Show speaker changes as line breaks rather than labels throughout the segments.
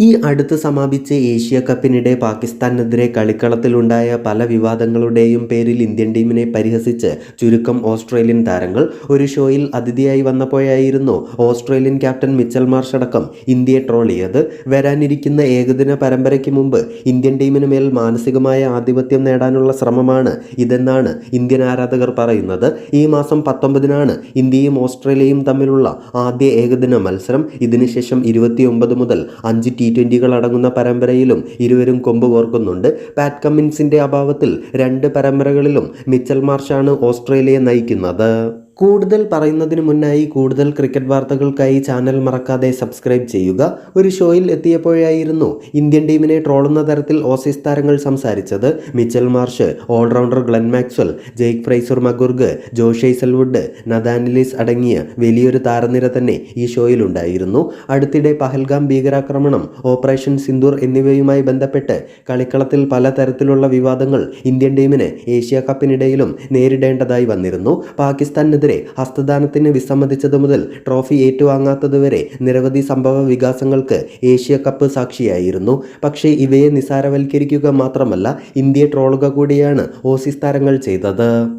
ഈ അടുത്ത് സമാപിച്ച ഏഷ്യ കപ്പിനിടെ പാകിസ്ഥാനെതിരെ കളിക്കളത്തിലുണ്ടായ പല വിവാദങ്ങളുടെയും പേരിൽ ഇന്ത്യൻ ടീമിനെ പരിഹസിച്ച് ചുരുക്കം ഓസ്ട്രേലിയൻ താരങ്ങൾ ഒരു ഷോയിൽ അതിഥിയായി വന്നപ്പോഴായിരുന്നു ഓസ്ട്രേലിയൻ ക്യാപ്റ്റൻ മിച്ചൽ മാർഷ് അടക്കം ഇന്ത്യയെ ട്രോളിയത് വരാനിരിക്കുന്ന ഏകദിന പരമ്പരയ്ക്ക് മുമ്പ് ഇന്ത്യൻ ടീമിന് മേൽ മാനസികമായ ആധിപത്യം നേടാനുള്ള ശ്രമമാണ് ഇതെന്നാണ് ഇന്ത്യൻ ആരാധകർ പറയുന്നത്. ഈ മാസം പത്തൊമ്പതിനാണ് ഇന്ത്യയും ഓസ്ട്രേലിയയും തമ്മിലുള്ള ആദ്യ ഏകദിന മത്സരം. ഇതിനുശേഷം ഇരുപത്തിയൊമ്പത് മുതൽ അഞ്ച് ടി ട്വന്റികൾ അടങ്ങുന്ന പരമ്പരയിലും ഇരുവരും കൊമ്പ് കോർക്കുന്നുണ്ട്. പാറ്റ് കമ്മിൻസിന്റെ അഭാവത്തിൽ രണ്ട് പരമ്പരകളിലും മിച്ചൽ മാർഷാണ് ഓസ്ട്രേലിയയെ നയിക്കുന്നത്. കൂടുതൽ പറയുന്നതിന് മുന്നായി കൂടുതൽ ക്രിക്കറ്റ് വാർത്തകൾക്കായി ചാനൽ മറക്കാതെ സബ്സ്ക്രൈബ് ചെയ്യുക. ഒരു ഷോയിൽ എത്തിയപ്പോഴായിരുന്നു ഇന്ത്യൻ ടീമിനെ ട്രോളുന്ന തരത്തിൽ ഓസീസ് താരങ്ങൾ സംസാരിച്ചത്. Mitchell Marsh allrounder Glenn Maxwell Jake Fraser McGurk Josh Hazlewood Nathan Ellis അടങ്ങിയ വലിയൊരു താരനിര തന്നെ ഈ ഷോയിലുണ്ടായിരുന്നു അടുത്തിടെ പഹൽഗാം ഭീകരാക്രമണം ഓപ്പറേഷൻ സിന്ദൂർ എന്നിവയുമായി ബന്ധപ്പെട്ട് കളിക്കളത്തിൽ പലതരത്തിലുള്ള വിവാദങ്ങൾ ഇന്ത്യൻ ടീമിന് ഏഷ്യ കപ്പിനിടയിലും നേരിടേണ്ടതായി വന്നിരുന്നു. പാകിസ്ഥാനെതിരെ ഹസ്തദാനത്തിന് വിസമ്മതിച്ചത് മുതൽ ട്രോഫി ഏറ്റുവാങ്ങാത്തതുവരെ നിരവധി സംഭവ വികാസങ്ങൾക്ക് ഏഷ്യ കപ്പ് സാക്ഷിയായിരുന്നു. പക്ഷേ ഇവയെ നിസാരവൽക്കരിക്കുക മാത്രമല്ല ഇന്ത്യയെ ട്രോളുക കൂടിയാണ് ഓസീസ് താരങ്ങൾ ചെയ്തത്.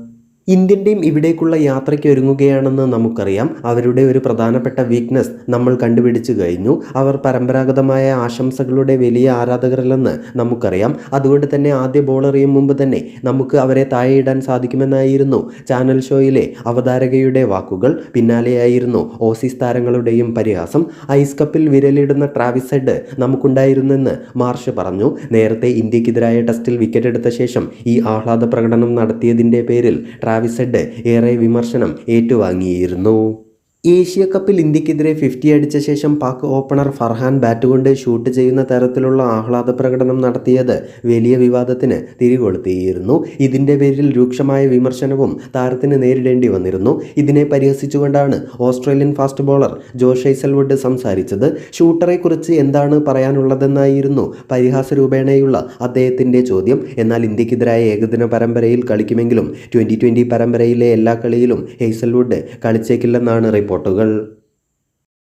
ഇന്ത്യൻ ടീം ഇവിടേക്കുള്ള യാത്രയ്ക്ക് ഒരുങ്ങുകയാണെന്ന് നമുക്കറിയാം. അവരുടെ ഒരു പ്രധാനപ്പെട്ട വീക്ക്നെസ് നമ്മൾ കണ്ടുപിടിച്ചു കഴിഞ്ഞു. അവർ പരമ്പരാഗതമായ ആശംസകളുടെ വലിയ ആരാധകരല്ലെന്ന് നമുക്കറിയാം. അതുകൊണ്ട് തന്നെ ആദ്യ ബോൾ എറിയും മുമ്പ് തന്നെ നമുക്ക് അവരെ താഴെയിടാൻ സാധിക്കുമെന്നായിരുന്നു ചാനൽ ഷോയിലെ അവതാരകയുടെ വാക്കുകൾ. പിന്നാലെയായിരുന്നു ഓസീസ് താരങ്ങളുടെയും പരിഹാസം. ഐസ് കപ്പിൽ വിരലിടുന്ന ട്രാവിസ് ഹെഡ് നമുക്കുണ്ടായിരുന്നെന്ന് മാർഷ് പറഞ്ഞു. നേരത്തെ ഇന്ത്യക്കെതിരായ ടെസ്റ്റിൽ വിക്കറ്റ് എടുത്ത ശേഷം ഈ ആഹ്ലാദ പ്രകടനം നടത്തിയതിന്റെ പേരിൽ ട്രാവിസ് ഹെഡ് ഏറെ വിമർശനം ഏറ്റുവാങ്ങിയിരുന്നു. ഏഷ്യ കപ്പിൽ ഇന്ത്യക്കെതിരെ ഫിഫ്റ്റി അടിച്ച ശേഷം പാക് ഓപ്പണർ ഫർഹാൻ ബാറ്റ് കൊണ്ട് ഷൂട്ട് ചെയ്യുന്ന തരത്തിലുള്ള ആഹ്ലാദ പ്രകടനം നടത്തിയത് വലിയ വിവാദത്തിന് തിരികൊളുത്തിയിരുന്നു. ഇതിന്റെ പേരിൽ രൂക്ഷമായ വിമർശനവും താരത്തിന് നേരിടേണ്ടി വന്നിരുന്നു. ഇതിനെ പരിഹസിച്ചുകൊണ്ടാണ് Australian fast bowler Josh Hazlewood സംസാരിച്ചത്. ഷൂട്ടറെക്കുറിച്ച് എന്താണ് പറയാനുള്ളതെന്നായിരുന്നു പരിഹാസ രൂപേണയുള്ള അദ്ദേഹത്തിന്റെ ചോദ്യം. എന്നാൽ ഇന്ത്യക്കെതിരായ ഏകദിന പരമ്പരയിൽ കളിക്കുമെങ്കിലും ട്വന്റി ട്വന്റി പരമ്പരയിലെ എല്ലാ കളിയിലും ഹെയ്സൽവുഡ് കളിച്ചേക്കില്ലെന്നാണ് റിപ്പോർട്ടുകൾ